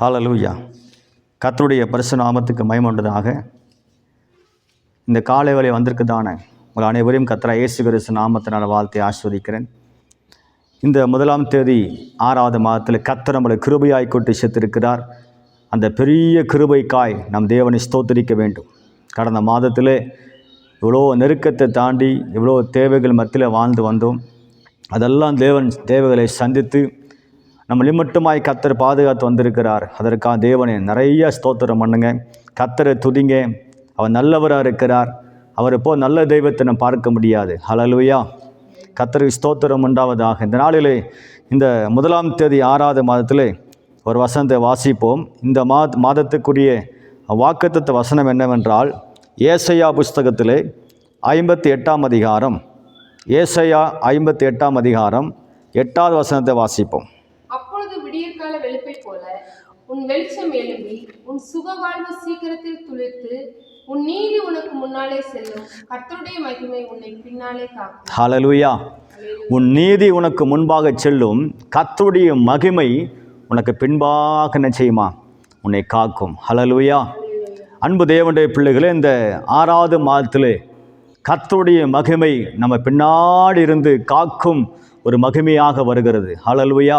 ஹாலலூயா கத்தருடைய பரிசு நாமத்துக்கு மயமுண்டதாக இந்த காலை வேலை வந்திருக்குதான உங்கள் அனைவரையும் கத்திர இயேசு கிறிஸ்து நாமத்தினால் வாழ்த்தை ஆஸ்வதிக்கிறேன் இந்த முதலாம் தேதி ஆறாவது மாதத்தில் கத்தர் நம்மளை கிருபையாய் கொண்டு சேர்த்திருக்கிறார். அந்த பெரிய கிருபைக்காய் நம் தேவனை ஸ்தோத்தரிக்க வேண்டும். கடந்த மாதத்திலே இவ்வளோ நெருக்கத்தை தாண்டி இவ்வளோ தேவைகள் மத்தியில் வாழ்ந்து வந்தோம். அதெல்லாம் தேவன் தேவைகளை சந்தித்து நம்மளை மட்டுமாய் கத்தர் பாதுகாத்து வந்திருக்கிறார். அதற்காக தேவனை நிறைய ஸ்தோத்திரம் பண்ணுங்க. கத்தரை துதிங்க. அவர் நல்லவராக இருக்கிறார். அவரை போ நல்ல தெய்வத்தை நம்ம பார்க்க முடியாது. ஹalleluya. கத்தருக்கு ஸ்தோத்திரம் உண்டாவதாக. இந்த நாளிலே இந்த முதலாம் தேதி ஆறாவது மாதத்தில் ஒரு வசனத்தை வாசிப்போம். இந்த மாத மாதத்துக்குரிய வாக்குத்த வசனம் என்னவென்றால் ஏசையா புஸ்தகத்திலே ஐம்பத்தி எட்டாம் அதிகாரம். ஏசையா ஐம்பத்தி எட்டாம் அதிகாரம் எட்டாவது வசனத்தை வாசிப்போம். உன் வெளிச்சம் எழும்பி உன் சுகவாழ்வு சீக்கிரத்தில் துளிர்த்து உன் நீதி உனக்கு முன்னாலே செல்லும். கர்த்தருடைய மகிமை உன்னை பின்னாலே காக்கும். ஹalleluya உன் நீதி உனக்கு முன்பாக செல்லும். கர்த்தருடைய மகிமை உனக்கு பின்பாக என்ன செய்யுமா உன்னை காக்கும். ஹalleluya அன்பு தேவனுடைய பிள்ளைகளே இந்த ஆறாவது மாதத்திலே கர்த்தருடைய மகிமை நம்ம பின்னாடி இருந்து காக்கும் ஒரு மகிமையாக வருகிறது. ஹalleluya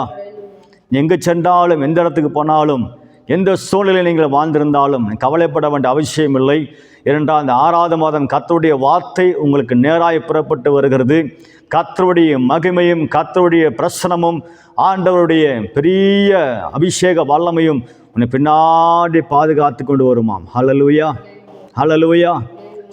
எங்கே சென்றாலும் எந்த இடத்துக்கு போனாலும் எந்த சூழ்நிலையில் நீங்கள் வாழ்ந்திருந்தாலும் கவலைப்பட வேண்டிய அவசியம் இல்லை. ஏனென்றால் அந்த ஆறாவது மாதம் கத்தருடைய வார்த்தை உங்களுக்கு நேராய் புறப்பட்டு வருகிறது. கத்தருடைய மகிமையும் கத்தருடைய பிரசனமும் ஆண்டவருடைய பெரிய அபிஷேக வல்லமையும் உன்னை பின்னாடி பாதுகாத்து கொண்டு வருமாம். ஹலலுயா ஹலலுயா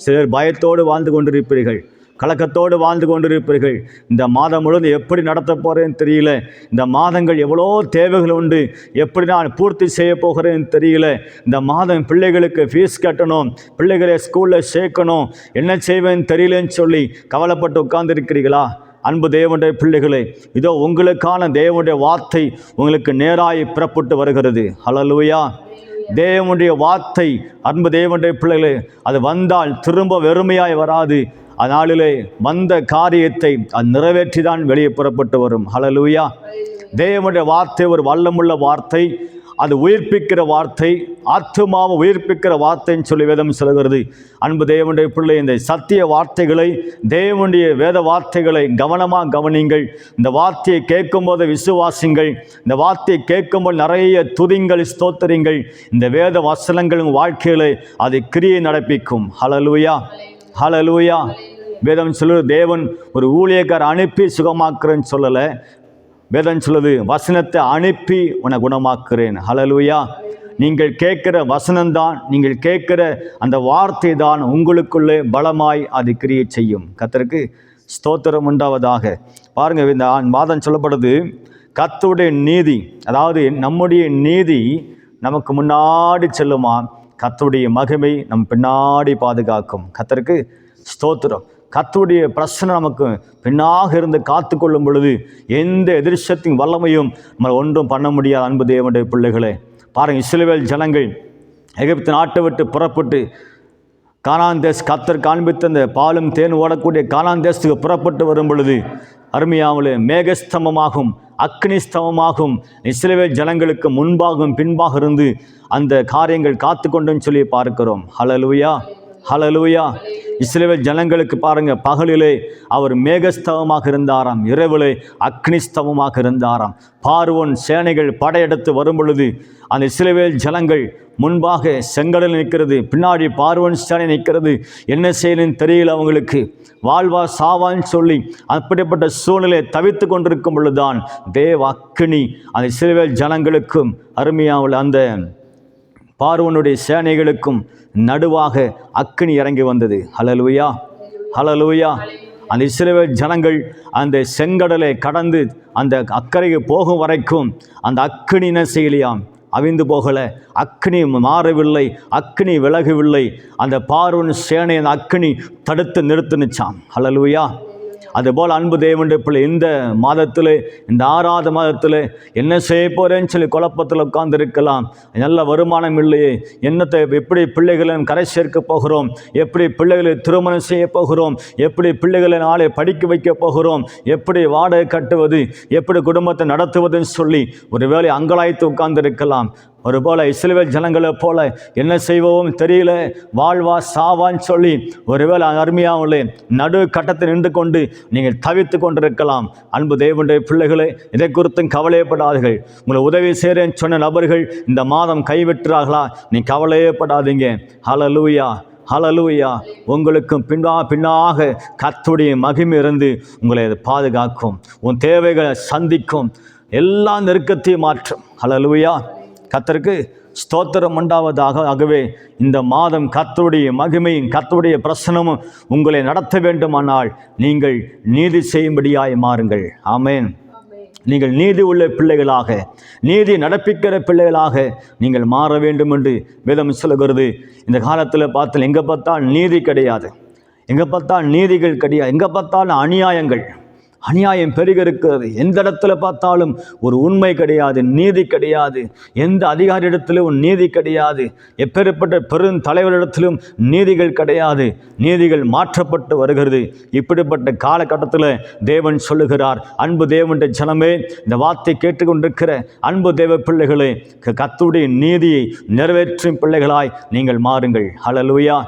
சிலர் பயத்தோடு வாழ்ந்து கொண்டிருப்பீர்கள். கலக்கத்தோடு வாழ்ந்து கொண்டிருப்பீர்கள். இந்த மாதம் முழுவதும் எப்படி நடத்த போகிறேன்னு தெரியல. இந்த மாதங்கள் எவ்வளோ தேவைகள் உண்டு. எப்படி நான் பூர்த்தி செய்ய போகிறேன்னு தெரியல. இந்த மாதம் பிள்ளைகளுக்கு ஃபீஸ் கட்டணும். பிள்ளைகளை ஸ்கூலில் சேர்க்கணும். என்ன செய்வேன்னு தெரியலன்னு சொல்லி கவலைப்பட்டு உட்கார்ந்துருக்கிறீர்களா? அன்பு தேவனுடைய பிள்ளைகளே இதோ உங்களுக்கான தேவனுடைய வார்த்தை உங்களுக்கு நேராய் புறப்பட்டு வருகிறது. ஹalleluya தேவனுடைய வார்த்தை அன்பு தேவனுடைய பிள்ளைகளே அது வந்தால் திரும்ப வெறுமையாய் வராது. அந்நாளிலே வந்த காரியத்தை அது நிறைவேற்றி தான் வெளியே புறப்பட்டு வரும். ஹலலூயா தேவனுடைய வார்த்தை ஒரு வல்லமுள்ள வார்த்தை. அது உயிர்ப்பிக்கிற வார்த்தை. ஆத்மாவை உயிர்ப்பிக்கிற வார்த்தைன்னு சொல்லி வேதம் சொல்கிறது அன்பு தேவனுடைய பிள்ளை இந்த சத்திய வார்த்தைகளை தேவனுடைய வேத வார்த்தைகளை கவனமாக கவனிங்கள். இந்த வார்த்தையை கேட்கும்போது விசுவாசிங்கள். இந்த வார்த்தையை கேட்கும்போது நிறைய துதிங்கள் ஸ்தோத்திரிங்கள். இந்த வேத வசனங்கள் உங்கள் வாழ்க்கையில் அது கிரியை நடப்பிக்கும். ஹalleluya. ஹலலூயா வேதம் சொல்லுது தேவன் ஒரு ஊழியக்கார் அனுப்பி சுகமாக்குறேன்னு சொல்லலை. வேதம் சொல்லுது வசனத்தை அனுப்பி உன்னை குணமாக்குறேன். ஹலலூயா நீங்கள் கேட்குற வசனம்தான் நீங்கள் கேட்குற அந்த வார்த்தை தான் உங்களுக்குள்ளே பலமாய் அது கிரியை செய்யும். கத்தருக்கு ஸ்தோத்திரம் உண்டாவதாக. பாருங்க இந்த வாதம் மாதம் சொல்லப்படுது கத்துடைய நீதி அதாவது நம்முடைய நீதி நமக்கு முன்னாடி செல்லுமா? கத்துடைய மகிமை நம் பின்னாடி பாதுகாக்கும். கத்தருக்கு ஸ்தோத்திரம். கத்துடைய பிரச்சனை நமக்கு பின்னாக இருந்து காத்து கொள்ளும் பொழுது எந்த எதிர்ஷத்தின் வல்லமையும் நம்ம ஒன்றும் பண்ண முடியாது அன்பு தேவனுடைய பிள்ளைகளே. பாருங்கள் இஸ்ரவேல் ஜனங்கள் எகிப்து நாட்டை விட்டு புறப்பட்டு காணாந்தேஸ் கத்தர் காண்பித்த அந்த பாலும் தேன் ஓடக்கூடிய காணாந்தேசத்துக்கு புறப்பட்டு வரும் பொழுது அருமையாவில் மேகஸ்தம்பமாகும். அக்னி ஸ்தமமாகும் ஜனங்களுக்கு முன்பாகவும் பின்பாக இருந்து அந்த காரியங்கள் காத்து கொண்டுன்னு சொல்லி பார்க்கிறோம். ஹalleluya ஹalleluya. இஸ்ரவேல் ஜனங்களுக்கு பாருங்க பகலிலே அவர் மேகஸ்தவமாக இருந்தாராம் இரவிலே அக்னிஸ்தவமாக இருந்தாராம். பார்வோன் சேனைகள் படையெடுத்து வரும் பொழுது அந்த இஸ்ரவேல் ஜனங்கள் முன்பாக செங்கடல் நிற்கிறது. பின்னாடி பார்வன் சேனை நிற்கிறது. என்ன செய்யணும்னு தெரியல அவங்களுக்கு. வாழ்வா சாவான்னு சொல்லி அப்படிப்பட்ட சூழ்நிலை தவித்து கொண்டிருக்கும் பொழுதுதான் தேவ அக்கினி அந்த இஸ்ரவேல் ஜனங்களுக்கும் அருமையாவில் அந்த பார்வனுடைய சேனைகளுக்கும் நடுவாக அக்கினி இறங்கி வந்தது. ஹலலுயா ஹலலுயா அந்த இஸ்ரேல் ஜனங்கள் அந்த செங்கடலை கடந்து அந்த அக்கறைக்கு போகும் வரைக்கும் அந்த அக்கினி என்ன செய்யலையாம்? அவிந்து போகலை. அக்னி மாறவில்லை அக்னி விலகவில்லை. அந்த பார்வன் சேனையின் அந்த அக்னி தடுத்து நிறுத்துனுச்சாம். ஹலலுயா அதுபோல் அன்பு தேவனுடைய பிள்ளை இந்த மாதத்தில் இந்த ஆறாவது மாதத்தில் என்ன செய்ய போகிறேன்னு சொல்லி குழப்பத்தில் உட்கார்ந்துருக்கலாம். நல்ல வருமானம் இல்லையே. என்னத்தை எப்படி பிள்ளைகளை கரை சேர்க்க போகிறோம்? எப்படி பிள்ளைகளை திருமணம் செய்ய போகிறோம்? எப்படி பிள்ளைகளை நாளை படிக்க வைக்க போகிறோம்? எப்படி வாடகை கட்டுவது? எப்படி குடும்பத்தை நடத்துவதுன்னு சொல்லி ஒரு வேளை அங்கலாய்த்து உட்கார்ந்திருக்கலாம். ஒரு போல இஸ்ரவேல் ஜனங்களை போல என்ன செய்வோம் தெரியல. வாழ்வா சாவான்னு சொல்லி ஒருவேளை அருமையாகலே நடு கட்டத்தில் நின்று கொண்டு நீங்கள் தவித்து கொண்டிருக்கலாம். அன்பு தேவனுடைய பிள்ளைகளே இதை குறித்தும் கவலையப்படாதீர்கள். உங்களை உதவி செய்கிறேன்னு சொன்ன நபர்கள் இந்த மாதம் கைவிட்டுறார்களா? நீ கவலையப்படாதீங்க. ஹalleluya ஹலலூயா உங்களுக்கும் பின்னா பின்னாக கத்துடைய மகிமை இருந்து உங்களை அது பாதுகாக்கும். உன் தேவைகளை சந்திக்கும். எல்லா நெருக்கத்தையும் மாற்றும். ஹalleluya. கத்தருக்கு ஸ்தோத்திரம் உண்டாவதாக ஆகவே இந்த மாதம் கத்தருடைய மகிமையும் கத்தருடைய பிரசனமும் உங்களை நடத்த வேண்டுமானால் நீங்கள் நீதி செய்யும்படியாய் மாறுங்கள். ஆமேன். நீங்கள் நீதி உள்ள பிள்ளைகளாக நீதி நடப்பிக்கிற பிள்ளைகளாக நீங்கள் மாற வேண்டும் என்று வேதம் சொல்லுகிறது. இந்த காலத்தில் பார்த்தால் எங்கே பார்த்தால் நீதி கிடையாது. எங்கே பார்த்தால் நீதிகள் கிடையாது. எங்கே பார்த்தாலும் அநியாயங்கள். அநியாயம் பெருக இருக்கிறது எந்த இடத்துல பார்த்தாலும் ஒரு உண்மை கிடையாது நீதி கிடையாது. எந்த அதிகாரியிடத்திலும் நீதி கிடையாது. எப்பேற்பட்ட பெரும் தலைவரிடத்திலும் நீதிகள் கிடையாது. நீதிகள் மாற்றப்பட்டு வருகிறது. இப்படிப்பட்ட காலகட்டத்தில் தேவன் சொல்லுகிறார் அன்பு தேவனுடைய ஜனமே இந்த வார்த்தை கேட்டுக்கொண்டிருக்கிற அன்பு தேவ பிள்ளைகளே க- நீதியை நிறைவேற்றும் பிள்ளைகளாய் நீங்கள் மாறுங்கள். ஹalleluya.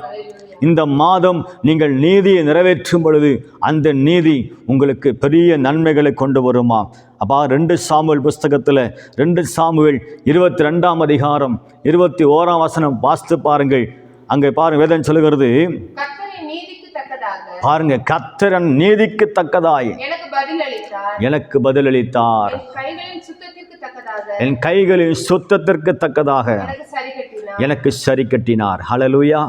இந்த மாதம் நீங்கள் நீதியை நிறைவேற்றும் பொழுது அந்த நீதி உங்களுக்கு பெரிய நன்மைகளை கொண்டு வருமா? அப்பா ரெண்டு சாமுவேல் புஸ்தகத்தில் ரெண்டு சாமுவேல் இருபத்தி ரெண்டாம் அதிகாரம் இருபத்தி ஓராம் வசனம் வாசித்து பாருங்கள். அங்கே பாருங்க வேதம் சொல்லுகிறது பாருங்க கத்திரன் நீதிக்கு தக்கதாய். எனக்கு பதிலளித்தார் என் கைகளின் சுத்தத்திற்கு தக்கதாக. எனக்கு சரி கட்டினார். ஹalleluya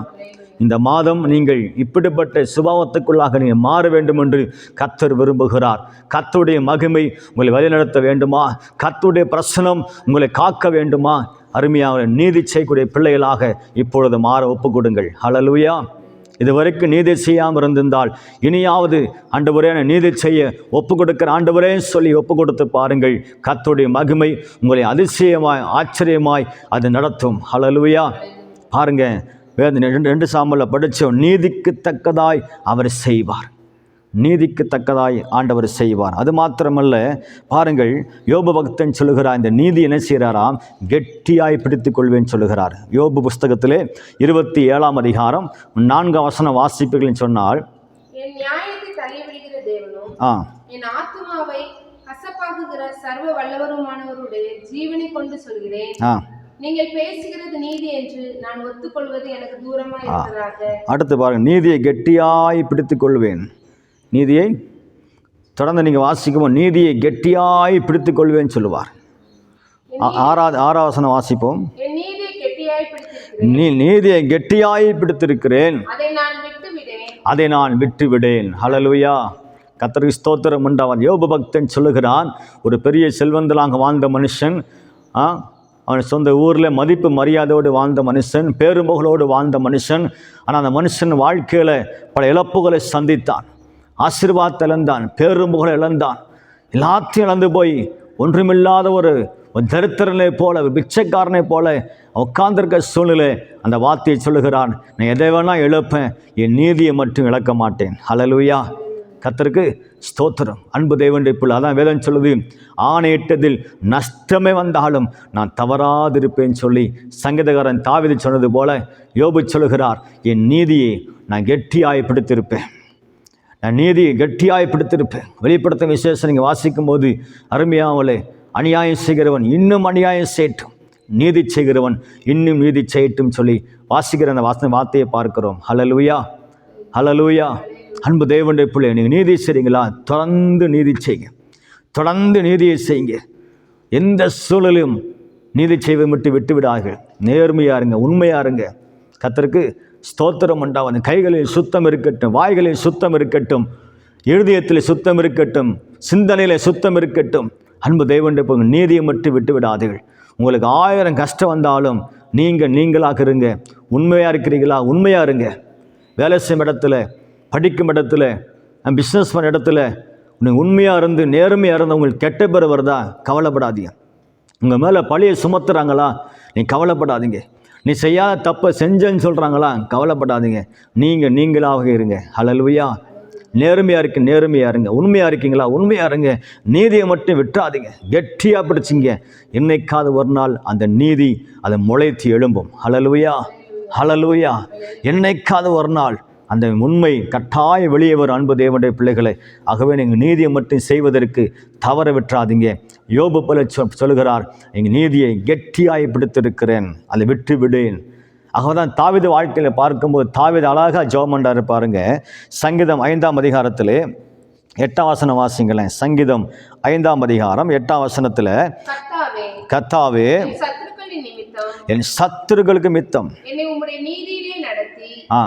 இந்த மாதம் நீங்கள் இப்படிப்பட்ட சுபாவத்துக்குள்ளாக நீங்கள் மாற வேண்டும் என்று கத்தர் விரும்புகிறார். கத்துடைய மகிமை உங்களை வழிநடத்த வேண்டுமா? கத்துடைய பிரசனம் உங்களை காக்க வேண்டுமா? அருமையாக நீதி செய்யக்கூடிய பிள்ளைகளாக இப்பொழுது மாற ஒப்பு கொடுங்கள் ஹலலுயா இதுவரைக்கும் நீதி செய்யாமல் இருந்திருந்தால் இனியாவது ஆண்டவரே நீதி செய்ய ஒப்பு கொடுக்கிற ஆண்டவரே சொல்லி ஒப்பு கொடுத்து பாருங்கள். கத்துடைய மகிமை உங்களை அதிசயமாய் ஆச்சரியமாய் அது நடத்தும். ஹalleluya பாருங்கள் ரெண்டு ரெண்டு சாம்பலில் படித்தோம் நீதிக்கு தக்கதாய் அவர் செய்வார். நீதிக்கு தக்கதாய் ஆண்டவர் செய்வார். அது மாத்திரமல்ல பாருங்கள் யோபு பக்தன் சொல்லுகிறார் இந்த நீதி என்ன செய்கிறாராம்? கெட்டியாய் பிடித்துக் கொள்வேன் சொல்லுகிறார். யோபு புஸ்தகத்திலே இருபத்தி ஏழாம் அதிகாரம் நான்காம் வசனம் வாசிப்புகள்னு சொன்னால் ஆ. கசப்பாக்குகிற சர்வ வல்லவருமானவருடைய ஜீவனை கொண்டு சொல்கிறேன். ஆ. நீங்கள் பேசுகிறது நீதி என்று நான் ஒத்துக்கொள்வது எனக்கு இருக்கிறதாக. அடுத்து பாருங்கள் நீதியை கெட்டியாய் பிடித்துக் கொள்வேன் நீதியை? தொடர்ந்து நீங்கள் வாசிக்கும்போது நீதியை கெட்டியாய் பிடித்துக் கொள்வேன் சொல்லுவார் ஆறாவது ஆறாவது வசனம் வாசிப்போம். நீ நீதியை கெட்டியாய் பிடித்திருக்கிறேன். அதை நான் விட்டு விடேன் அதை நான் விட்டு விடேன் ஹalleluya. கத்தருக்கு ஸ்தோத்திரம் உண்டாவன். யோபு பக்தன் சொல்லுகிறான் ஒரு பெரிய செல்வந்தலாக வாழ்ந்த மனுஷன் ஆ, அவன் சொந்த ஊரில் மதிப்பு மரியாதையோடு வாழ்ந்த மனுஷன் பேரும்புகளோடு வாழ்ந்த மனுஷன். ஆனால் அந்த மனுஷன் வாழ்க்கையில் பல இழப்புகளை சந்தித்தான். ஆசீர்வாதத்தை இழந்தான் பேரும்புகளை இழந்தான். எல்லாத்தையும் இழந்து போய் ஒன்றுமில்லாத ஒரு தரித்திரனை போல ஒரு பிச்சைக்காரனை போல உட்கார்ந்திருக்க சூழ்நிலை அந்த வார்த்தையை சொல்லுகிறான். நான் எதை வேணால் இழப்பேன் என் நீதியை மட்டும் இழக்க மாட்டேன். அலலுயா கத்தருக்கு ஸ்தோத்திரம். அன்பு தேவன் பிள்ளை அதான் வேதம் சொல்லுது. ஆணையிட்டதில் நஷ்டமே வந்தாலும் நான் தவறாதிருப்பேன் சொல்லி சங்கீதகாரன் தாவிதி சொன்னது போல யோபு சொல்லுகிறார் என் நீதியை நான் கெட்டியாய் பிடித்திருப்பேன் நான் நீதியை கெட்டியாய் பிடித்திருப்பேன் வெளிப்படுத்தும் விசேஷம் நீங்கள் வாசிக்கும் போது அருமையாவலே அநியாயம் செய்கிறவன் இன்னும் அநியாயம் செய்யட்டும். நீதி செய்கிறவன் இன்னும் நீதி செய்யட்டும் சொல்லி வாசிக்கிற அந்த வாசனை வார்த்தையை பார்க்கிறோம். ஹலலூயா ஹலலூயா அன்பு தேவனுடைய பிள்ளை நீங்கள் நீதி செய்கிறீங்களா தொடர்ந்து நீதி செய்யுங்க. தொடர்ந்து நீதியை செய்யுங்க. எந்த சூழலும் நீதி செய்வதை விட்டு விட்டு விடார்கள் நேர்மையா இருங்க உண்மையாக இருங்க. கத்தருக்கு ஸ்தோத்திரம் உண்டாவது கைகளில் சுத்தம் இருக்கட்டும் வாய்களில் சுத்தம் இருக்கட்டும் இருதயத்தில் சுத்தம் இருக்கட்டும் சிந்தனையில் சுத்தம் இருக்கட்டும். அன்பு தேவனுடைய பிள்ளை, நீதியை மட்டும் விட்டு விடாதீர்கள். உங்களுக்கு ஆயிரம் கஷ்டம் வந்தாலும் நீங்கள் நீங்களாக இருங்க. உண்மையாக இருக்கிறீங்களா உண்மையாக இருங்க. வேலை செய்யும் இடத்துல படிக்கும் இடத்துல பிஸ்னஸ் பண்ண இடத்துல உனக்கு உண்மையாக இருந்து நேர்மையாக இருந்து உங்களுக்கு கெட்ட பேர் வருதா? கவலைப்படாதீங்க. உங்கள் மேலே பழியை சுமத்துறாங்களா? நீ கவலைப்படாதீங்க. நீ செய்யாத தப்பை செஞ்சேன்னு சொல்கிறாங்களா கவலைப்படாதீங்க. நீங்கள் நீங்களாக இருங்க. ஹalleluya. நேர்மையாக இருக்கு நேர்மையாக இருங்க. உண்மையாக இருக்கீங்களா? உண்மையாக இருங்க. நீதியை மட்டும் விட்டுறாதீங்க. கெட்டியாக பிடிச்சிங்க. என்னைக்காவது ஒரு நாள் அந்த நீதி அதை முளைத்து எழும்பும். ஹலலுயா ஹலலுயா என்னைக்காவது ஒரு நாள் அந்த உண்மை கட்டாய வெளியே வரும் அன்பு தேவனுடைய பிள்ளைகளை ஆகவே நீங்கள் நீதியை மட்டும் செய்வதற்கு தவற விட்டுறாதீங்க. யோபு போல சொ- சொல்லுகிறார் எங்கள் நீதியை கெட்டியாய் பிடித்திருக்கிறேன் அதை விட்டு விடேன் ஆகவே தான் தாவித வாழ்க்கையில் பார்க்கும்போது தாவித அழகாக ஜெபம் பண்றாரு பாருங்க. சங்கீதம் ஐந்தாம் அதிகாரத்திலே எட்டாம் வசனம் வாசிங்களேன். சங்கீதம் ஐந்தாம் அதிகாரம் எட்டாம் வசனத்தில் கத்தாவே என் சத்துருக்களுக்கு மித்தம் ஆ.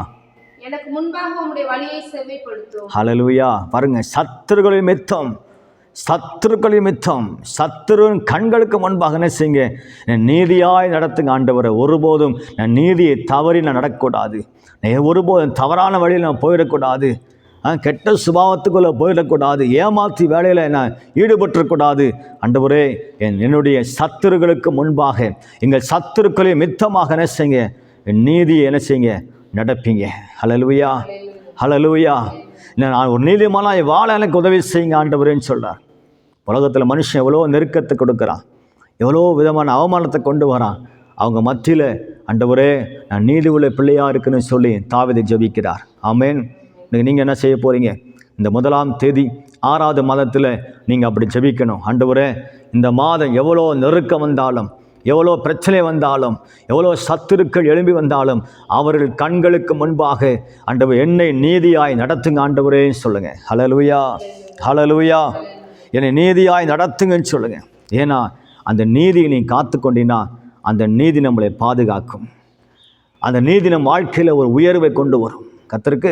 எனக்கு முன்பாக உம்முடைய வழியை செவ்வைப்படுத்தும் ஹalleluya. பாருங்க சத்துருகளின் மித்தம் சத்துருக்களின் மித்தம் சத்துருவின் கண்களுக்கு முன்பாக என்ன செய்யுங்க? நான் நீதியாய் நடத்துங்க ஆண்டவரை. ஒருபோதும் நான் நீதியை தவறி நான் நடக்கக்கூடாது. நான் ஒருபோதும் தவறான வழியில் நான் போயிடக்கூடாது. ஆ, கெட்ட சுபாவத்துக்குள்ளே போயிடக்கூடாது. ஏமாற்றி வேலையில் நான் ஈடுபட்டுறக்கூடாது அண்டவரே என் என்னுடைய சத்துருகளுக்கு முன்பாக எங்கள் சத்துருக்களை மித்தமாக என்ன செய்யுங்க? என் நீதியை என்ன செய்யுங்க? நடப்பீங்க. ஹலலுவையா ஹலலுவையா நான் ஒரு நீதிமானாய் வாழ எனக்கு உதவி செய்யுங்க ஆண்டவரேன்னு சொல்கிறார் உலகத்தில் மனுஷன் எவ்வளோ நெருக்கத்தை கொடுக்குறான். எவ்வளோ விதமான அவமானத்தை கொண்டு வரான். அவங்க மத்தியில் அண்டவரே நான் நீதி உள்ள பிள்ளையாக இருக்குன்னு சொல்லி தாவிதை ஜெபிக்கிறார். ஆமேன். இன்னைக்கு நீங்கள் என்ன செய்ய போகிறீங்க இந்த முதலாம் தேதி ஆறாவது மாதத்தில் நீங்கள் அப்படி ஜெபிக்கணும். அண்டவரே இந்த மாதம் எவ்வளோ நெருக்கம் வந்தாலும் எவ்வளோ பிரச்சனை வந்தாலும் எவ்வளோ சத்துருக்கள் எழும்பி வந்தாலும் அவர்கள் கண்களுக்கு முன்பாக ஆண்டவர் என்னை நீதியாய் நடத்துங்க ஆண்டவரேன்னு சொல்லுங்கள் ஹலலுயா ஹலலுயா என்னை நீதியாய் நடத்துங்கன்னு சொல்லுங்கள் ஏன்னா அந்த நீதியை நீ காத்து கொண்டினா அந்த நீதி நம்மளை பாதுகாக்கும். அந்த நீதி நம் வாழ்க்கையில் ஒரு உயர்வை கொண்டு வரும். கத்திற்கு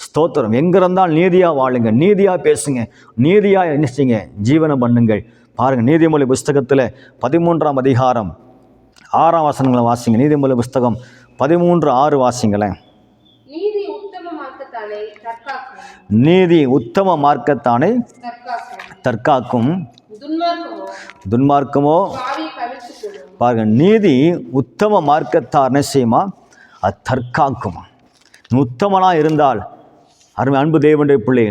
ஸ்தோத்திரம். எங்கே இருந்தால் நீதியாக வாழுங்க. நீதியாக பேசுங்க. நீதியாக என்ன செய்யுங்க. ஜீவனம் பண்ணுங்கள். பாருங்கள் நீதிமொழி புஸ்தகத்தில் பதிமூன்றாம் அதிகாரம் ஆறாம் வசனங்களை வாசிங்க. நீதிமொழி புஸ்தகம் பதிமூன்று ஆறு வாசிங்களேன். நீதி உத்தம மார்க்கத்தானே தற்காக்கும். துன்மார்க்கமோ? பாருங்க நீதி உத்தம மார்க்கத்தார் என்ன செய்யுமா? அது தற்காக்குமா. உத்தமனாக இருந்தால் அருமை அன்பு தேவனுடைய பிள்ளை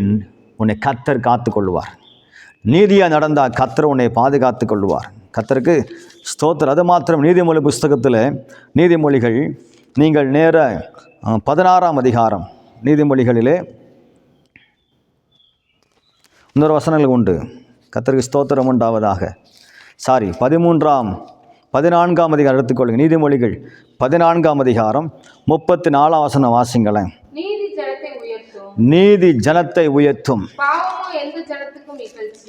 உன்னை கத்தர் காத்து கொள்வார் நீதியாக நடந்தால் கத்தர் உன்னை பாதுகாத்து கொள்வார் கத்தருக்கு ஸ்தோத்திரம். அது மாத்திரம் நீதிமொழி புஸ்தகத்தில் நீதிமொழிகள் நீங்கள் நேர பதினாறாம் அதிகாரம் நீதிமொழிகளிலே இன்னொரு வசனங்கள் உண்டு. கத்தருக்கு ஸ்தோத்திரம் உண்டாவதாக. சாரி பதிமூன்றாம் பதினான்காம் அதிகாரம் எடுத்துக்கொள்ளுங்கள் நீதிமொழிகள் பதினான்காம் அதிகாரம் முப்பத்தி நாலாம் வசனம் வாசிங்களேன். நீதி ஜனத்தை உயர்த்தும்.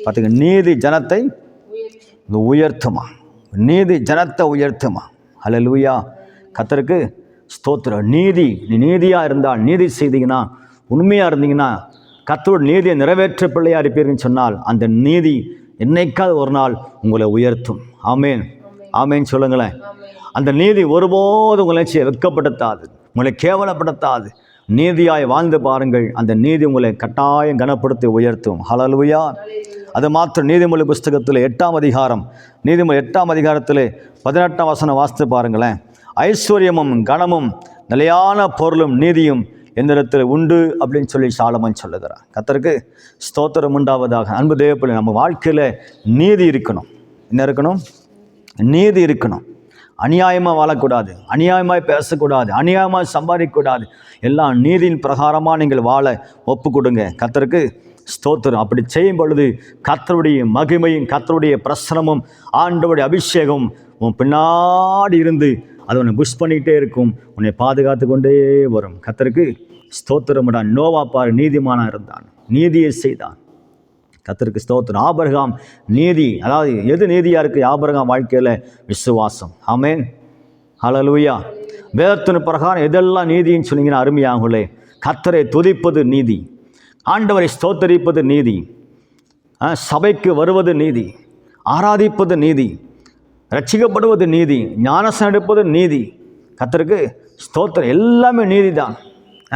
பார்த்துங்க நீதி ஜனத்தை உயர்த்தும். நீதி ஜனத்தை உயர்த்துமா? ஹalleluya. கத்தருக்கு ஸ்தோத்திரம். நீதி நீ நீதியாக இருந்தால் நீதி செய்தீங்கன்னா உண்மையாக இருந்தீங்கன்னா கத்தரோட நீதியை நிறைவேற்ற பிள்ளையாக இருப்பீர்கள்னு சொன்னால் அந்த நீதி என்னைக்காவது ஒரு நாள் உங்களை உயர்த்தும். ஆமேன். ஆமேன்னு சொல்லுங்களேன். அந்த நீதி ஒருபோதும் உங்களை வெட்கப்படுத்தாது. உங்களை கேவலப்படுத்தாது. நீதியாய் வாழ்ந்து பாருங்கள். அந்த நீதி உங்களை கட்டாயம் கனப்படுத்தி உயர்த்தும். ஹலலுயா அது மாத்திரம் நீதிமொழி புஸ்தகத்தில் எட்டாம் அதிகாரம். நீதிமொழி எட்டாம் அதிகாரத்தில் பதினெட்டாம் வசனம் வாசித்து பாருங்களேன். ஐஸ்வர்யமும் கனமும் நிலையான பொருளும் நீதியும் எந்த உண்டு அப்படின்னு சொல்லி சாலமன் சொல்லுகிறார். கத்தருக்கு ஸ்தோத்திரம் உண்டாவதாக. அன்பு தேவப்பிள்ளை நம்ம வாழ்க்கையில் நீதி இருக்கணும். என்ன இருக்கணும்? நீதி இருக்கணும். அநியாயமாக வாழக்கூடாது அநியாயமாய் பேசக்கூடாது அநியாயமாக சம்பாதிக்கக்கூடாது. எல்லாம் நீதியின் பிரகாரமாக நீங்கள் வாழ ஒப்பு கொடுங்க கத்தருக்கு ஸ்தோத்திரம். அப்படி செய்யும் பொழுது கத்தருடைய மகிமையும் கத்தருடைய பிரசனமும் ஆண்டவருடைய அபிஷேகம் உன் பின்னாடி இருந்து அது உன்னை புஷ் பண்ணிக்கிட்டே இருக்கும். உன்னை பாதுகாத்து கொண்டே வரும். கத்தருக்கு ஸ்தோத்திரமிடான் நோவா பாரு நீதிமானாக இருந்தான். நீதியை செய்தான். கத்தருக்கு ஸ்தோத்திரம். ஆபரகாம் நீதி அதாவது எது நீதியாக இருக்குது ஆபரகாம் வாழ்க்கையில் விசுவாசம். ஆமேன். ஹalleluya. வேதத்தின் பிரகாரம் எதெல்லாம் நீதின்னு சொன்னீங்கன்னா அருமையாகுங்களே கத்தரை துதிப்பது நீதி. ஆண்டவரை ஸ்தோத்தரிப்பது நீதி. ஆ, சபைக்கு வருவது நீதி. ஆராதிப்பது நீதி. ரட்சிக்கப்படுவது நீதி. ஞானசம் எடுப்பது நீதி. கத்தருக்கு ஸ்தோத்திரம். எல்லாமே நீதி தான்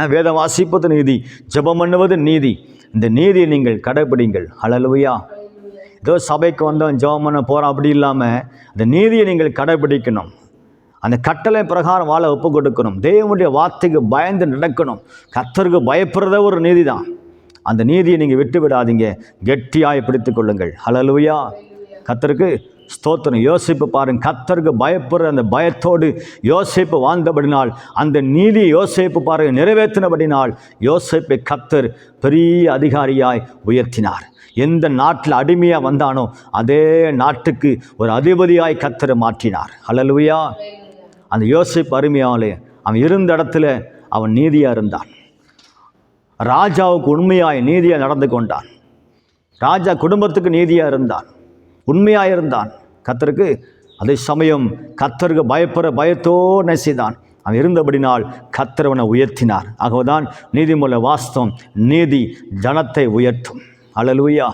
வேதம் வாசிப்பது நீதி. ஜெபம் பண்ணுவது நீதி. இந்த நீதியை நீங்கள் கடைபிடிங்கள் அழலுவையா ஏதோ சபைக்கு வந்தோம் ஜெபம் பண்ண போகிறோம் அப்படி இல்லாமல் அந்த நீதியை நீங்கள் கடைபிடிக்கணும் அந்த கட்டளை பிரகாரம் வாழ ஒப்பு கொடுக்கணும். தேவனுடைய வார்த்தைக்கு பயந்து நடக்கணும். கத்தருக்கு பயப்படுறதே ஒரு நீதி தான் அந்த நீதியை நீங்கள் விட்டு விடாதீங்க கெட்டியாய் பிடித்து கொள்ளுங்கள். ஹலலூயா கத்தருக்கு ஸ்தோத்திரம். யோசிப்பு பாருங்க கத்தருக்கு பயப்படுற அந்த பயத்தோடு யோசிப்பு வாழ்ந்தபடினால் அந்த நீதி யோசிப்பு பாருங்க நிறைவேற்றினபடினால் யோசிப்பை கத்தர் பெரிய அதிகாரியாய் உயர்த்தினார். எந்த நாட்டில் அடிமையாக வந்தானோ அதே நாட்டுக்கு ஒரு அதிபதியாய் கத்தரை மாற்றினார். அலலுவையா அந்த யோசிப்பு அருமையாலே அவன் இருந்த இடத்துல அவன் நீதியாக இருந்தான். ராஜாவுக்கு உண்மையாய் நீதியாக நடந்து கொண்டான். ராஜா குடும்பத்துக்கு நீதியாக இருந்தான். உண்மையாக இருந்தான். கத்தருக்கு அதே சமயம் கத்தருக்கு பயப்படுற பயத்தோடு செய்தான் அவன் இருந்தபடினால் கத்தரவனை உயர்த்தினார். ஆகவேதான் நீதிமூல வாஸ்தவம் நீதி ஜனத்தை உயர்த்தும். அழலுயா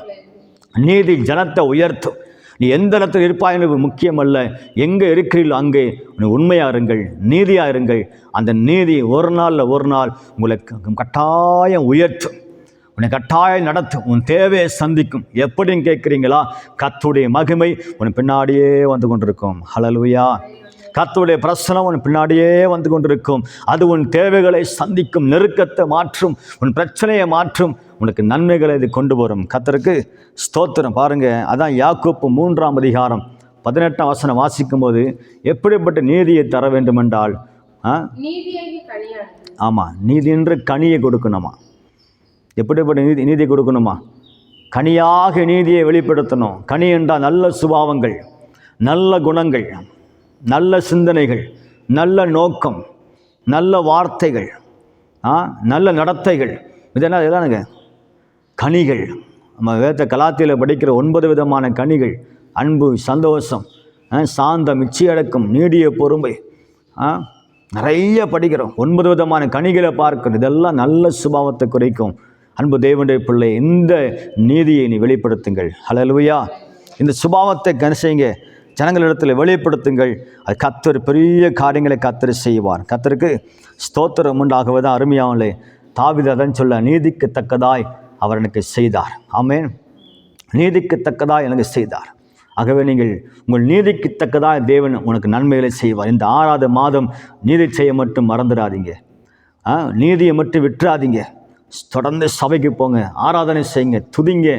நீதி ஜனத்தை உயர்த்தும். நீ எந்த இடத்துல இருப்பாய் என்பது முக்கியமல்ல. எங்கே இருக்கிறீர்களோ அங்கே நீ உண்மையாக இருங்கள் நீதியாக இருங்கள். அந்த நீதி ஒரு நாளில் ஒரு நாள் உங்களை கட்டாயம் உயர்த்தும். உன்னை கட்டாயம் நடத்தும் உன் தேவையை சந்திக்கும். எப்படின்னு கேட்குறீங்களா? கத்துடைய மகிமை உன் பின்னாடியே வந்து கொண்டிருக்கும். ஹலலுயா கத்துடைய பிரசனம் உன் பின்னாடியே வந்து கொண்டிருக்கும். அது உன் தேவைகளை சந்திக்கும் நெருக்கத்தை மாற்றும் உன் பிரச்சனையை மாற்றும். உனக்கு நன்மைகளை இது கொண்டு வரும். கத்தருக்கு ஸ்தோத்திரம். பாருங்க அதான் யாக்கோப்பு மூன்றாம் அதிகாரம் பதினெட்டாம் வசனம் வாசிக்கும்போது எப்படிப்பட்ட நீதியை தர வேண்டுமென்றால் ஆமாம் நீதி என்று கனியை கொடுக்கணுமா? எப்படிப்பட்ட நீதி நீதி கொடுக்கணுமா? கனியாக நீதியை வெளிப்படுத்தணும். கனி என்றால் நல்ல சுபாவங்கள் நல்ல குணங்கள் நல்ல சிந்தனைகள் நல்ல நோக்கம் நல்ல வார்த்தைகள் ஆ நல்ல நடத்தைகள். இதெல்லாம் இதெல்லாம்ங்க கனிகள். நம்ம வேத கலாத்தியில் படிக்கிற ஒன்பது விதமான கனிகள். அன்பு சந்தோஷம் ஆ, சாந்தம் இச்சையடக்கம் நீடிய பொறுமை ஆ, நிறைய படிக்கிறோம். ஒன்பது விதமான கனிகளை பார்க்கிறோம் இதெல்லாம் நல்ல சுபாவத்தை குறைக்கும். அன்பு தேவனுடைய பிள்ளை இந்த நீதியை நீ வெளிப்படுத்துங்கள். ஹalleluya. இந்த சுபாவத்தை கனசைங்க ஜனங்களிடத்தில் வெளிப்படுத்துங்கள். அது கத்தர் பெரிய காரியங்களை கத்தர் செய்வார். கத்தருக்கு ஸ்தோத்திரம் உண்டாகுவதான் அருமையாகலே தாவித சொல்ல நீதிக்கு தக்கதாய் அவர் எனக்கு செய்தார். ஆமென். நீதிக்கு தக்கதாய் எனக்கு செய்தார். ஆகவே நீங்கள் உங்கள் நீதிக்கு தக்கதாய் தேவன் உனக்கு நன்மைகளை செய்வார். இந்த ஆறாவது மாதம் நீதி செய்ய மட்டும் மறந்துடாதீங்க. ஆ, நீதியை மட்டும் விட்டுறாதீங்க. தொடர்ந்து சபைக்கு போங்க ஆராதனை செய்யுங்க துதிங்க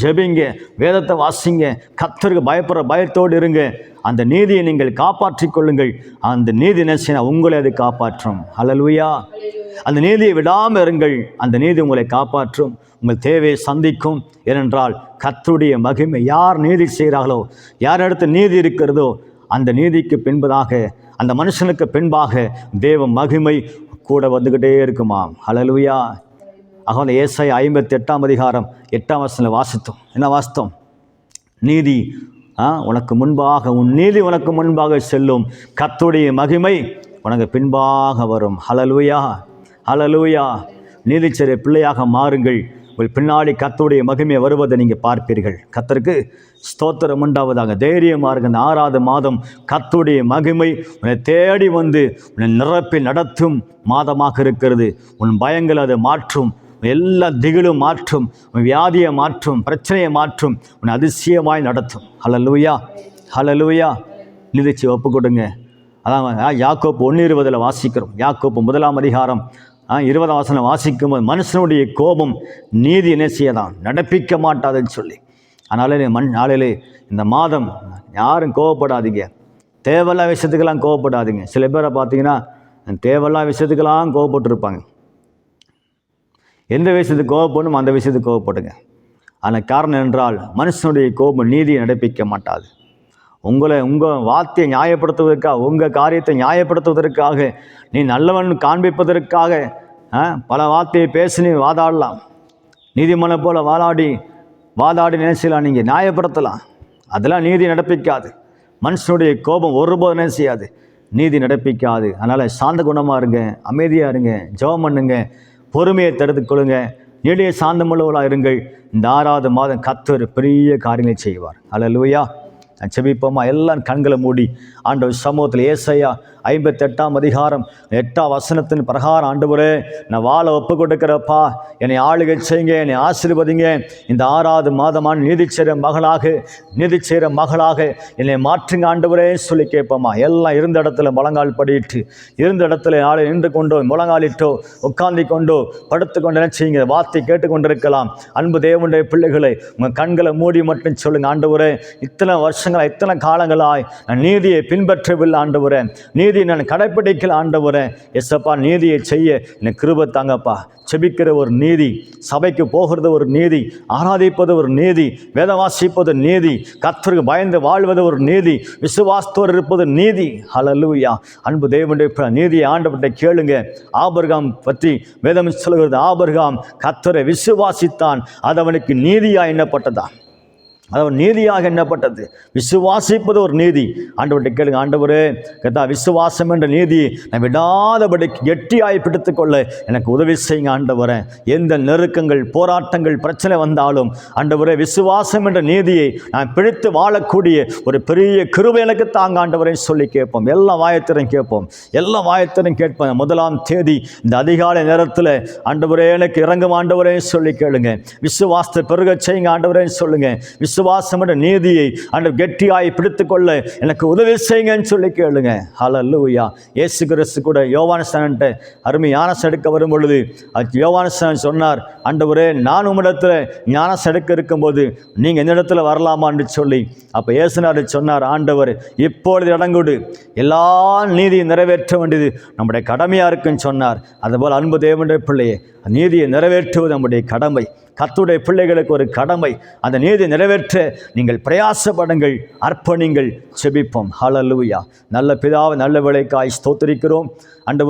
ஜெபிங்க வேதத்தை வாசிங்க கத்தருக்கு பயப்படுற பயத்தோடு இருங்க. அந்த நீதியை நீங்கள் காப்பாற்றி கொள்ளுங்கள். அந்த நீதி நினைச்சினா உங்களை அது காப்பாற்றும். அலலுயா அந்த நீதியை விடாமல் இருங்கள். அந்த நீதி உங்களை காப்பாற்றும். உங்கள் தேவையை சந்திக்கும். ஏனென்றால் கத்தருடைய மகிமை யார் நீதி செய்கிறார்களோ யார் இடத்து நீதி இருக்கிறதோ அந்த நீதிக்கு பின்பதாக அந்த மனுஷனுக்கு பின்பாக தேவ மகிமை கூட வந்துக்கிட்டே இருக்குமாம். ஹalleluya ஆக ஏசை ஐம்பத்தி எட்டாம் அதிகாரம் எட்டாம் வசனம் வாசித்தோம். என்ன வாசித்தோம்? நீதி ஆ, உனக்கு முன்பாக உன் நீதி உனக்கு முன்பாக செல்லும். கத்துடைய மகிமை உனக்கு பின்பாக வரும். ஹலலூயா ஹலலூயா நீதிச்சரிய பிள்ளையாக மாறுங்கள். உங்கள் பின்னாடி கத்துடைய மகிமை வருவதை நீங்கள் பார்ப்பீர்கள். கத்தருக்கு ஸ்தோத்திரம் உண்டாவதாக தைரியமாக இருக்க இந்த ஆறாவது மாதம் கத்துடைய மகிமை உன்னை தேடி வந்து உன்னை நிரப்பி நடத்தும் மாதமாக இருக்கிறது. உன் பயங்கள் அதை மாற்றும். எல்லா திகிலும் மாற்றும் உன் வியாதியை மாற்றும் பிரச்சனையை மாற்றும் உன்னை அதிசயமாய் நடத்தும். ஹலலூயா ஹலலூயா நிதிச்சு ஒப்பு கொடுங்க. அதான் ஆ, யாக்கோப்பு ஒன்று இருபதில் வாசிக்கிறோம். யாக்கோப்பு முதலாம் அதிகாரம் ஆ, வாசனை வாசிக்கும் வாசிக்கும்போது மனுஷனுடைய கோபம் நீதி நேசியதான் நடப்பிக்க மாட்டாதுன்னு சொல்லி. அதனால மண் நாளிலே இந்த மாதம் யாரும் கோவப்படாதீங்க. தேவையில்லா விஷயத்துக்கெல்லாம் கோவப்படாதீங்க. சில பேரை பார்த்தீங்கன்னா தேவையில்லா விஷயத்துக்கெல்லாம் கோவப்பட்டிருப்பாங்க. எந்த விஷயத்துக்கு கோவப்படணும் அந்த விஷயத்துக்கு கோவப்படுங்க. ஆனால் காரணம் என்றால் மனுஷனுடைய கோபம் நீதியை நடப்பிக்க மாட்டாது. உங்களை உங்கள் வார்த்தையை நியாயப்படுத்துவதற்காக உங்கள் காரியத்தை நியாயப்படுத்துவதற்காக நீ நல்லவன் காண்பிப்பதற்காக ஆ, பல வார்த்தையை பேசி நீ வாதாடலாம். நீதிமனை போல் வாதாடி வாதாடி நினைச்சலாம் நீங்கள் நியாயப்படுத்தலாம். அதெல்லாம் நீதி நடப்பிக்காது. மனுஷனுடைய கோபம் ஒருபோதும் என்ன செய்யாது? நீதி நடப்பிக்காது. அதனால் சாந்த குணமாக இருங்க அமைதியாக இருங்க ஜெபம் பண்ணுங்கள் பொறுமையை தடுத்து கொள்ளுங்க. நீடிய சாந்தமுள்ளவர்களாக இருங்கள். இந்த ஆறாவது மாதம் கத்தர் பெரிய காரியங்களை செய்வார். அலலுவையா செபிப்போமா? எல்லாம் கண்களை மூடி. ஆண்டவர் சமூகத்தில் ஏசையா ஐம்பத்தெட்டாம் அதிகாரம் எட்டாம் வசனத்தின் பிரகாரம் ஆண்டவரே நான் வாழை ஒப்பு கொடுக்கிறப்பா என்னை ஆளுகை செய்யுங்க என்னை ஆசீர்வதிங்க. இந்த ஆறாவது மாதமான நீதி செய்கிற மகளாக நீதி செய்கிற மகளாக என்னை மாற்றுங்க ஆண்டவரே சொல்லி கேட்போமா எல்லாம் இருந்த இடத்துல முழங்கால் படிட்டு இருந்த இடத்துல ஆளை நின்று கொண்டோ முழங்காலிட்டோ உட்கார்ந்து கொண்டோ படுத்து கொண்டு என்ன செய்யுங்க வார்த்தை கேட்டுக்கொண்டிருக்கலாம். அன்பு தேவனுடைய பிள்ளைகளை உங்கள் கண்களை மூடி மட்டும் சொல்லுங்க ஆண்டவரே. இத்தனை வருஷங்களா இத்தனை காலங்களாய் நான் நீதியை பின்பற்றவில்லை ஆண்டவரே. நீதியை நான் கடைப்பிடிக்கல ஆண்டவரை. எஸ்அப்பா நீதியை செய்ய எனக்கு கிருப தாங்கப்பா. செபிக்கிற ஒரு நீதி சபைக்கு போகிறது ஒரு நீதி ஆராதிப்பது ஒரு நீதி வேத வாசிப்பது நீதி கத்தருக்கு பயந்து வாழ்வது ஒரு நீதி விசுவாஸ்தோர் இருப்பது நீதி. ஹalleluya அன்பு தேவனுடைய நீதியை ஆண்டவர்கிட்ட கேளுங்க. ஆபர்காம் பற்றி வேதம் சொல்கிறது ஆபர்காம் கத்தரை விசுவாசித்தான் அது அவனுக்கு நீதியாக எண்ணப்பட்டதான் அது நீதியாக எண்ணப்பட்டது. விசுவாசிப்பது ஒரு நீதி. ஆண்டவர்கிட்ட கேளுங்க ஆண்டவர் கதா விசுவாசம் என்ற நீதி நான் விடாதபடி கெட்டியாய் பிடித்துக்கொள்ள எனக்கு உதவி செய்யுங்க ஆண்டவரை. எந்த நெருக்கங்கள் போராட்டங்கள் பிரச்சனை வந்தாலும் ஆண்டவரே விசுவாசம் என்ற நீதியை நான் பிடித்து வாழக்கூடிய ஒரு பெரிய கிருபை எனக்கு தாங்க ஆண்டவரை சொல்லி கேட்போம். எல்லா வாயத்திரையும் கேட்போம். எல்லா வாயத்திலும் கேட்போம். முதலாம் தேதி இந்த அதிகாலை நேரத்தில் ஆண்டவரே எனக்கு இறங்கும் ஆண்டவரே சொல்லி கேளுங்க. விசுவாசத்தை பெருகச் செய்யுங்க ஆண்டவரையும் சொல்லுங்க. விசுவாசம் என்ற நீதியை அன்று கெட்டியாய் பிடித்துக்கொள்ள எனக்கு உதவி செய்யுங்கன்னு சொல்லி கேளுங்க. ஹலல்லூயா இயேசு கிறிஸ்து கூட யோவானஸ்தான்ட்ட அருமை ஞானஸ் எடுக்க வரும் பொழுது அது யோவானஸ்தான் சொன்னார் ஆண்டவரே நான் உம்மிடத்தில் ஞானஸ் எடுக்க இருக்கும்போது நீங்கள் எந்த இடத்துல வரலாமான்னு சொல்லி. அப்போ ஏசுனார் சொன்னார் ஆண்டவர் இப்பொழுது இடங்குடு. எல்லா நீதியும் நிறைவேற்ற வேண்டியது நம்முடைய கடமையாக இருக்குன்னு சொன்னார். அதுபோல் அன்பு தேவனுடைய பிள்ளையே நீதியை நிறைவேற்றுவது நம்முடைய கடமை. கத்துடைய பிள்ளைகளுக்கு ஒரு கடமை. அந்த நீதி நிறைவேற்ற நீங்கள் பிரயாசப்படுங்கள் அர்ப்பணிங்கள் செபிப்போம். ஹலலூயா நல்ல பிதாவை நல்ல விலைக்காய் ஸ்தோத்திரிக்கிறோம்.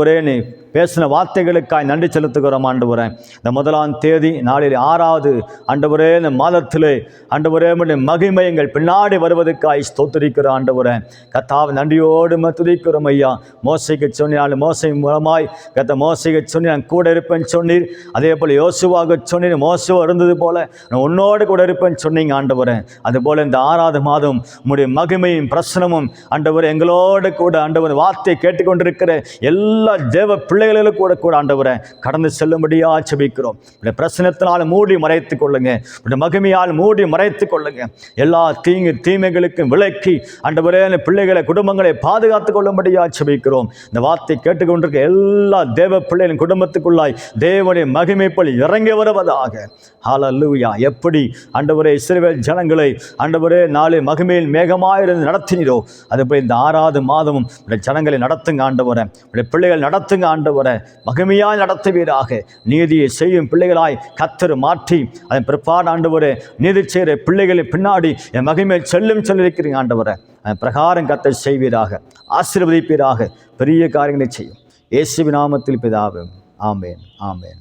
ஒரே நீ பேசின வார்த்தைகளுக்காய் நன்றி செலுத்துகிறோம் ஆண்டவரே. இந்த முதலாம் தேதி நாளில் ஆறாவது ஆண்டவரே இந்த மாதத்திலே ஆண்டவரே மகிமை எங்கள் பின்னாடி வருவதற்காய் ஸ்தோத்திரிக்கிற ஆண்டவரே. கத்தாவை நன்றியோடு துதிக்கிறோம் ஐயா. மோசைக்கு சொன்னால் மோசை மூலமாய் கத்த மோசைக்கு சொன்னி நான் கூட இருப்பேன்னு சொன்னீர். அதே போல் யோசுவாக சொன்னீர் மோசுவா இருந்தது போல நான் உன்னோடு கூட இருப்பேன்னு சொன்னீங்க ஆண்டவரே. அதுபோல் இந்த ஆறாவது மாதம் உங்களுடைய மகிமையும் பிரசனமும் ஆண்டவர் எங்களோடு கூட ஆண்டவர் வார்த்தை கேட்டுக்கொண்டிருக்கிற எல்லா தேவ பிள்ளைகளுக்கு கூட கூட ஆண்டவரை கடந்து செல்லும்படியா செபிக்கிறோம். இந்த பிரசனத்தினால் மூடி மறைத்து கொள்ளுங்க. இந்த மகிமையால் மூடி மறைத்து கொள்ளுங்க. எல்லா தீங்கு தீமைகளுக்கும் விலக்கி ஆண்டவரே பிள்ளைகளை குடும்பங்களை பாதுகாத்துக் கொள்ளும்படியா செபிக்கிறோம். இந்த வார்த்தை கேட்டுக்கொண்டிருக்க எல்லா தேவ பிள்ளைகளின் குடும்பத்துக்குள்ளாய் தேவனுடைய மகிமை போல் இறங்கி வருவதாக. ஹாலல்லூயா எப்படி ஆண்டவரே இஸ்ரவேல் ஜனங்களை ஆண்டவரே நாளை மகிமையில் மேகமாயிருந்து நடத்தினீரோ அதுபோல் இந்த ஆறாவது மாதமும் உடைய ஜனங்களை நடத்துங்க ஆண்டவரை. உடைய பிள்ளைகள் நடத்துங்க ஆண்டவரை. மகிமையாய் நடத்துவீராக. நீதியை செய்யும் பிள்ளைகளாய் கத்தர் மாற்றி அதன் பிற்பாடு ஆண்டவரே நீதி செய்கிற பிள்ளைகளின் பின்னாடி என் மகிமை செல்லும் சொல்லியிருக்கிறீங்க ஆண்டவரை. அதன் பிரகாரம் கத்தர் செய்வீராக ஆசீர்வதிப்பீராக பெரிய காரியங்களை செய்யும். இயேசு நாமத்தில் பிதாவும் ஆமேன் ஆமேன்.